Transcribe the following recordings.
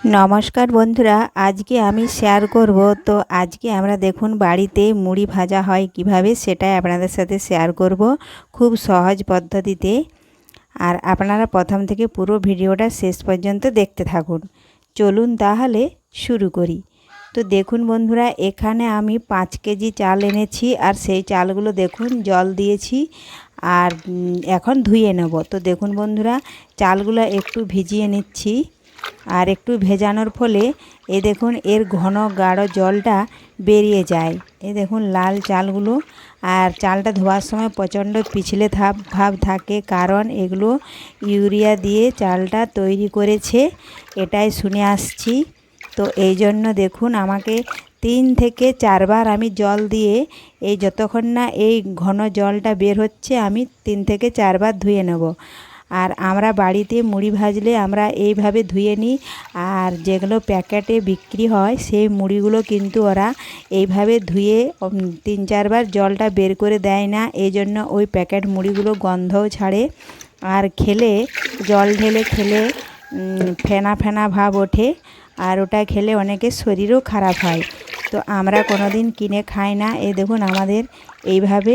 নমস্কার বন্ধুরা, আজকে আমি শেয়ার করব। তো আজকে আমরা দেখুন বাড়িতে মুড়ি ভাজা হয় কীভাবে সেটাই আপনাদের সাথে শেয়ার করব খুব সহজ পদ্ধতিতে। আর আপনারা প্রথম থেকে পুরো ভিডিওটা শেষ পর্যন্ত দেখতে থাকুন। চলুন তাহলে শুরু করি। তো দেখুন বন্ধুরা, এখানে আমি পাঁচ কেজি চাল এনেছি আর সেই চালগুলো দেখুন জল দিয়েছি আর এখন ধুয়ে নেব। তো দেখুন বন্ধুরা, চালগুলো একটু ভিজিয়ে নিচ্ছি। আর একটু ভেজানোর ফলে এ দেখুন এর ঘন গাঢ় জলটা বেরিয়ে যায়। এ দেখুন লাল চালগুলো আর চালটা ধোয়ার সময় প্রচণ্ড পিছলে থাপ ভাব থাকে কারণ এগুলো ইউরিয়া দিয়ে চালটা তৈরি করেছে, এটাই শুনে আসছি। তো এই জন্য দেখুন আমাকে তিন থেকে চারবার আমি জল দিয়ে এই যতক্ষণ না এই ঘন জলটা বের হচ্ছে আমি তিন থেকে চারবার ধুয়ে নেব। আর আমরা বাড়িতে মুড়ি ভাজলে আমরা এইভাবে ধুয়ে নিই। আর যেগুলো প্যাকেটে বিক্রি হয়, সেই মুড়িগুলো কিন্তু ওরা এইভাবে ধুয়ে তিন চারবার জলটা বের করে দেয় না। এই জন্য ওই প্যাকেট মুড়িগুলো গন্ধও ছাড়ে। আর খেলে, জল ঢেলে খেলে ফেনা ফেনা ভাব ওঠে। আর ওটা খেলে অনেকের শরীরও খারাপ হয়। তো আমরা কোনো দিন কিনে খাই না। এ দেখুন আমাদের এইভাবে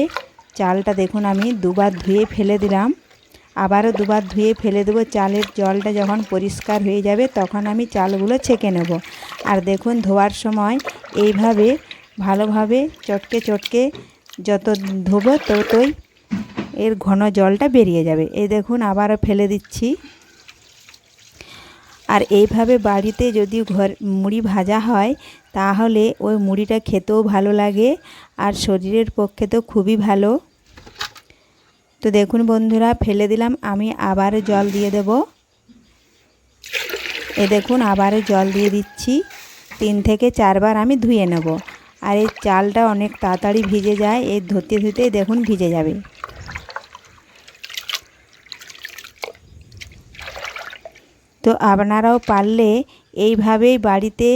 চালটা দেখুন আমি দুবার ধুয়ে ফেলে দিলাম। আবারও দুবার ধুয়ে ফেলে দেবো। চালের জলটা যখন পরিষ্কার হয়ে যাবে, তখন আমি চালগুলো ছেঁকে নেব। আর দেখুন, ধোয়ার সময় এইভাবে ভালোভাবে চটকে চটকে যত ধোবো, ততই এর ঘন জলটা বেরিয়ে যাবে। এই দেখুন, আবারও ফেলে দিচ্ছি। আর এইভাবে বাড়িতে যদি ঘর, মুড়ি ভাজা হয়, তাহলে ওই মুড়িটা খেতেও ভালো লাগে আর শরীরের পক্ষে তো খুবই ভালো। তো দেখুন বন্ধুরা, ফেলে দিলাম, আমি আবার জল দিয়ে দেব। এ দেখুন, আবার জল দিয়ে দিচ্ছি। তিন থেকে চারবার আমি ধুয়ে নেব। আর এই চালটা অনেক তাড়াতাড়ি ভিজে যায়, এই ধরতে ধুতেই দেখুন ভিজে যাবে। তো আপনারাও পারলে এইভাবেই বাড়িতে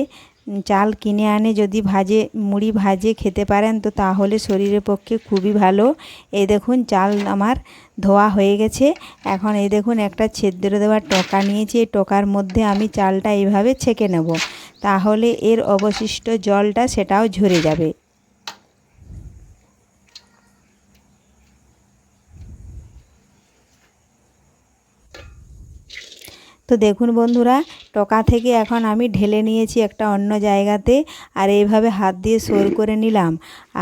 চাল কিনে আনে যদি ভাজে, মুড়ি ভাজে খেতে পারেন, তো তাহলে শরীরের পক্ষে খুবই ভালো। এই দেখুন, চাল আমার ধোয়া হয়ে গেছে। এখন এই দেখুন, একটা ছেদ্র দেওয়ার টকা নিয়েছি। এই টকার মধ্যে আমি চালটা এইভাবে ছেঁকে নেব। তাহলে এর অবশিষ্ট জলটা সেটাও ঝরে যাবে। তো দেখুন বন্ধুরা, টকা থেকে এখন আমি ঢেলে নিয়েছি একটা অন্য জায়গাতে আর এইভাবে হাত দিয়ে সোর করে নিলাম।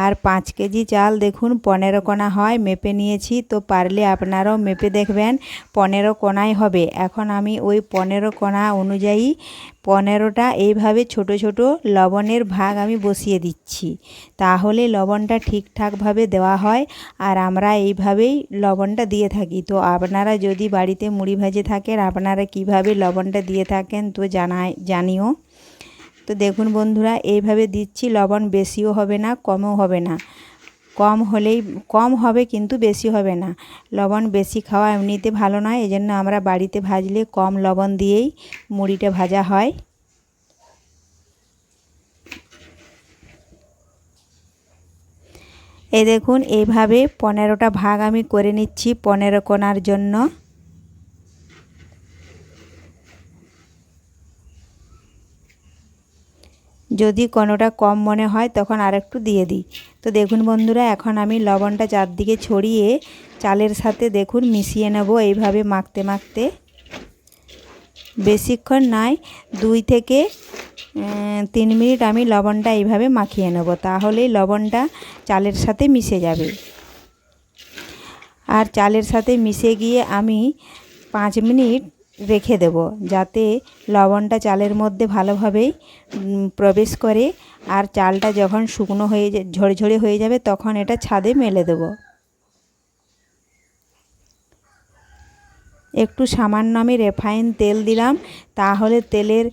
আর পাঁচ কেজি চাল দেখুন পনেরো কোনা হয়, মেপে নিয়েছি। তো পারলে আপনারাও মেপে দেখবেন, পনেরো কোনায় হবে। এখন আমি ওই পনেরো কোনা অনুযায়ী পনেরোটা এইভাবে ছোট ছোট লবণের ভাগ আমি বসিয়ে দিচ্ছি। তাহলে লবণটা ঠিকঠাকভাবে দেওয়া হয় আর আমরা এইভাবেই লবণটা দিয়ে থাকি। তো আপনারা যদি বাড়িতে মুড়ি ভাজে থাকেন, আপনারা কীভাবে লবণটা দিয়ে থাকেন তো জানাই জানিও। তো দেখুন বন্ধুরা, এইভাবে দিচ্ছি, লবণ বেশিও হবে না, কমও হবে না। কম হলেই, কম হবে কিন্তু বেশি হবে না। লবণ বেশি খাওয়া এমনিতে ভালো নয় এই জন্য আমরা বাড়িতে ভাজলে কম লবণ দিয়েই মুড়িটা ভাজা হয়। এই দেখুন এইভাবে পনেরোটা ভাগ আমি করে নিচ্ছি পনেরো কোনার জন্য। যদি কোনোটা কম মনে হয় তখন আরেকটু দিয়ে দিই। তো দেখুন বন্ধুরা, এখন আমি লবণটা চারদিকে ছড়িয়ে চালের সাথে দেখুন মিশিয়ে নেব এইভাবে মাখতে মাখতে। বেশিক্ষণ নয় দুই থেকে তিন মিনিট আমি লবণটা এইভাবে মাখিয়ে নেব, তাহলেই লবণটা চালের সাথে মিশে যাবে। আর চালের সাথে মিশে গিয়ে আমি পাঁচ মিনিট রেখে দেব যাতে লবণটা চালের মধ্যে ভালোভাবেই প্রবেশ করে আর চালটা যখন শুকনো হয়ে ঝরঝরে হয়ে যাবে তখন এটা ছাদে মেলে দেব। একটু সামান্য আমি রেফাইন তেল দিলাম, তাহলে তেলের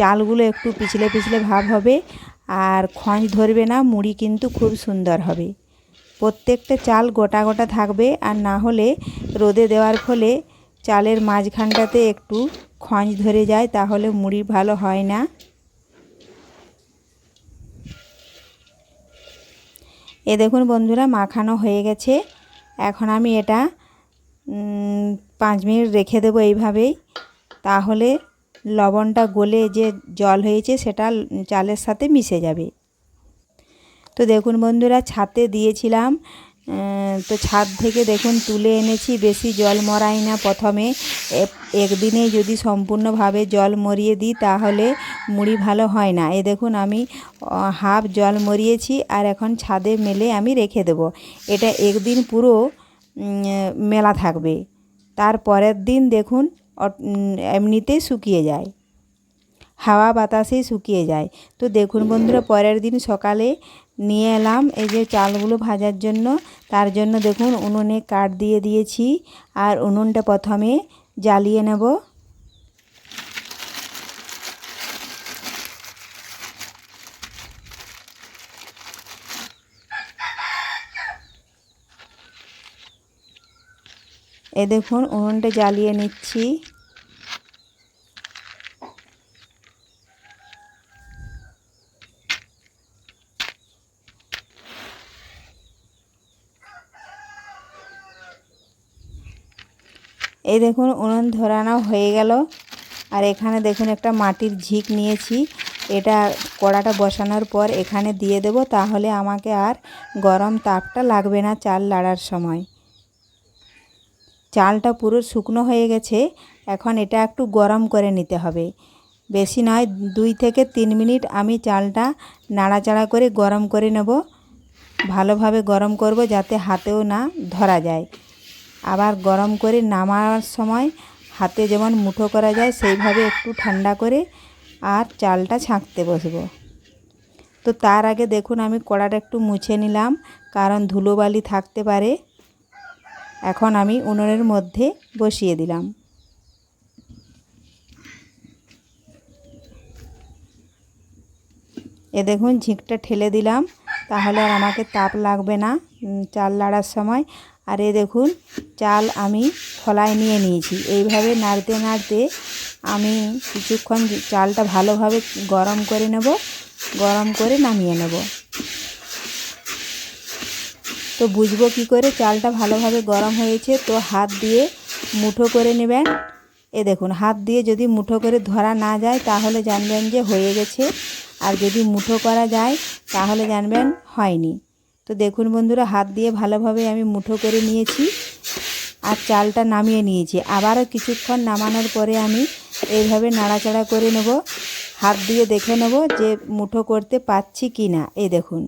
চালগুলো একটু পিছলে পিছলে ভাব হবে আর খঞ্জ ধরবে না, মুড়ি কিন্তু খুব সুন্দর হবে। প্রত্যেকটা চাল গোটা গোটা থাকবে আর না হলে রোদে দেওয়ার ফলে চালের মাঝখানটাতে একটু খঞ্জ ধরে যায়, তাহলে মুড়ি ভালো হয় না। এ দেখুন বন্ধুরা, মাখানো হয়ে গেছে। এখন আমি এটা পাঁচ মিনিট রেখে দেবো এইভাবেই। তাহলে লবণটা গলে যে জল হয়েছে, সেটা চালের সাথে মিশে যাবে। তো দেখুন বন্ধুরা, ছাতে দিয়েছিলাম। তো ছাদ থেকে দেখুন, তুলে এনেছি, বেশি জল মরাই না প্রথমে। এ- একদিনেই যদি সম্পূর্ণভাবে জল মরিয়ে দিই, তাহলে মুড়ি ভালো হয় না। এ দেখুন, আমি হাফ জল মরিয়েছি, আর এখন ছাদে মেলে আমি রেখে দেবো। এটা একদিন পুরো মেলা থাকবে। তার পরের দিন দেখুন এমনিতেই শুকিয়ে যায়। হাওয়া বাতাসেই শুকিয়ে যায়। তো দেখুন বন্ধুরা, পরের দিন সকালে নিয়ে এলাম। এই যে চালগুলো ভাজার জন্য, তার জন্য দেখুন উনুনে কাঠ দিয়ে দিয়েছি আর উনুনটা প্রথমে জ্বালিয়ে নেব। এ দেখুন উনুনটা জ্বালিয়ে নিচ্ছি। এই দেখুন, উনুন ধরানো হয়ে গেল। আর এখানে দেখুন, একটা মাটির ঝিক নিয়েছি। এটা কড়াটা বসানোর পর এখানে দিয়ে দেব, তাহলে আমাকে আর গরম তাপটা লাগবে না চাল লাড়ার সময়। চালটা পুরো শুকনো হয়ে গেছে, এখন এটা একটু গরম করে নিতে হবে। বেশি নয়, দুই থেকে তিন মিনিট আমি চালটা নাড়াচাড়া করে গরম করে নেব। ভালোভাবে গরম করব যাতে হাতেও না ধরা যায়। আবার গরম করে নামার সময় হাতে যেমন মুঠো করা যায়, সেইভাবে একটু ঠান্ডা করে আর চালটা ছাঁকতে বসবো। তো তার আগে দেখুন, আমি কড়াটা একটু মুছে নিলাম, কারণ ধুলোবালি থাকতে পারে। এখন আমি উনুনের মধ্যে বসিয়ে দিলাম। এ দেখুন, ঝিঁকটা ঠেলে দিলাম, তাহলে আর আমাকে তাপ লাগবে না চাল লাড়ার সময়। আর এ দেখুন, চাল আমি খোলায় নিয়ে নিয়েছি। এইভাবে নাড়তে নাড়তে আমি কিছুক্ষণ চালটা ভালোভাবে গরম করে নেব, গরম করে নামিয়ে নেব। তো বুঝব কি করে, চালটা ভালোভাবে গরম হয়েছে, তো হাত দিয়ে মুঠো করে নেবেন। এ দেখুন, হাত দিয়ে যদি মুঠো করে ধরা না যায়, তাহলে জানবেন যে হয়ে গেছে। আর যদি মুঠো করা যায়, তাহলে জানবেন হয়নি। তো দেখুন বন্ধুরা, হাত দিয়ে ভালোভাবে আমি মুঠো করে নিয়েছি আর চালটা নামিয়ে নিয়েছি। আবারও কিছুক্ষণ নামানোর পরে আমি এইভাবে নাড়াচাড়া করে নেব। হাত দিয়ে দেখে নেব যে মুঠো করতে পারছি কি না এই দেখুন।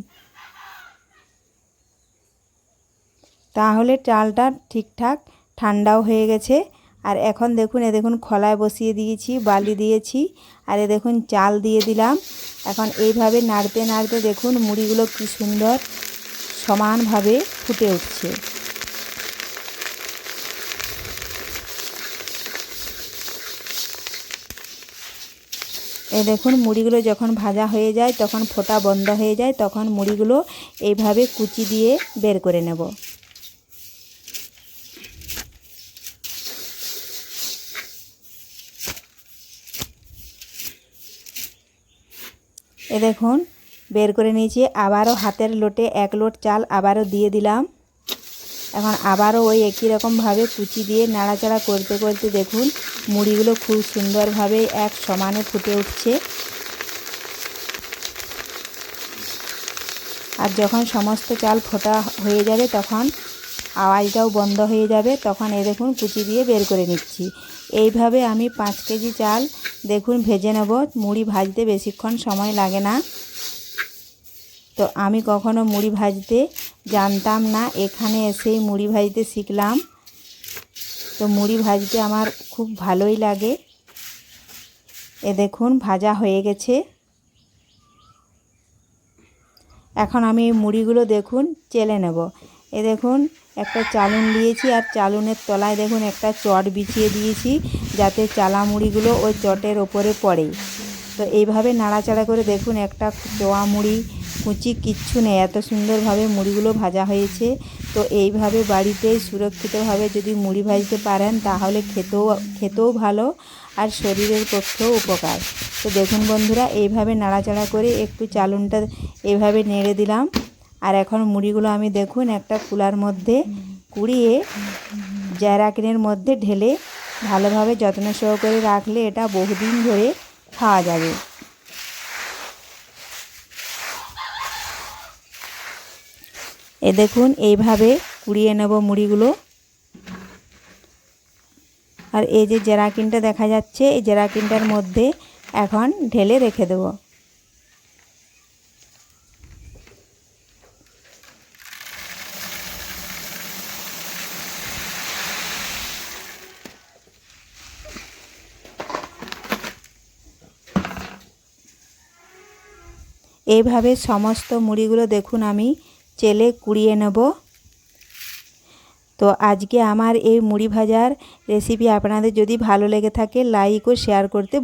তাহলে চালটা ঠিকঠাক ঠান্ডাও হয়ে গেছে। আর এখন দেখুন, এ দেখুন খলায় বসিয়ে দিয়েছি, বালি দিয়েছি, আর এ দেখুন চাল দিয়ে দিলাম। এখন এইভাবে নাড়তে নাড়তে দেখুন মুড়িগুলো কি সুন্দর সমানভাবে ফুটে উঠছে। এই দেখুন, মুড়িগুলো যখন ভাজা হয়ে যায়, তখন ফোটা বন্ধ হয়ে যায়, তখন মুড়িগুলো এইভাবে কুচি দিয়ে বের করে নেব। এ দেখুন বের করে নিয়েছি। আবারও হাতের লোটে এক লোট চাল আবারও দিয়ে দিলাম। এখন আবারও ওই একই রকমভাবে কুচি দিয়ে নাড়াচাড়া করতে করতে দেখুন, মুড়িগুলো খুব সুন্দরভাবে এক সমানে ফুটে উঠছে। আর যখন সমস্ত চাল ফোটা হয়ে যাবে তখন আওয়াজটাও বন্ধ হয়ে যাবে। তখন এ দেখুন কুচি দিয়ে বের করে নিচ্ছি। এইভাবে আমি পাঁচ কেজি চাল দেখুন ভেজে নেব। মুড়ি ভাজতে বেশিক্ষণ সময় লাগে না। তো আমি কখনো মুড়ি ভাজতে জানতাম না। এখানে এসেই মুড়ি ভাজতে শিখলাম। তো মুড়ি ভাজতে আমার খুব ভালোই লাগে। এ দেখুন, ভাজা হয়ে গেছে। এখন আমি এই মুড়িগুলো দেখুন, চেলে নেব। এ দেখুন, একটা চালুন দিয়েছি আর চালুনের তলায় দেখুন, একটা চট বিছিয়ে দিয়েছি যাতে চালা মুড়িগুলো ওই চটের ওপরে পড়ে। তো এইভাবে নাড়াচাড়া করে দেখুন, একটা চোয়া মুড়ি কুচি কিচ্ছু নেই। এত সুন্দরভাবে মুড়িগুলো ভাজা হয়েছে। তো এইভাবে বাড়িতে সুরক্ষিতভাবে যদি মুড়ি ভাজতে পারেন, তাহলে খেতেও খেতেও ভালো আর শরীরের পক্ষেও উপকার। তো দেখুন বন্ধুরা, এইভাবে নাড়াচাড়া করে একটু চালুনটা এইভাবে নেড়ে দিলাম। আর এখন মুড়িগুলো আমি দেখুন একটা কুলার মধ্যে কুড়িয়ে জ্যারাকিনের মধ্যে ঢেলে ভালোভাবে যত্ন সহকারে রাখলে এটা বহুদিন ধরে খাওয়া যাবে। এ দেখুন, এইভাবে কুড়িয়ে নেব মুড়িগুলো। আর এই যে জেরাকিনটা দেখা যাচ্ছে, এই জেরাকিনটার মধ্যে এখন ঢেলে রেখে দেবো। এইভাবে সমস্ত মুড়িগুলো দেখুন আমি চেলে কুড়িয়ে নেব। তো আজকে আমার এই মুড়ি ভাজার রেসিপি আপনাদের যদি ভালো লেগে থাকে লাইক ও শেয়ার করতে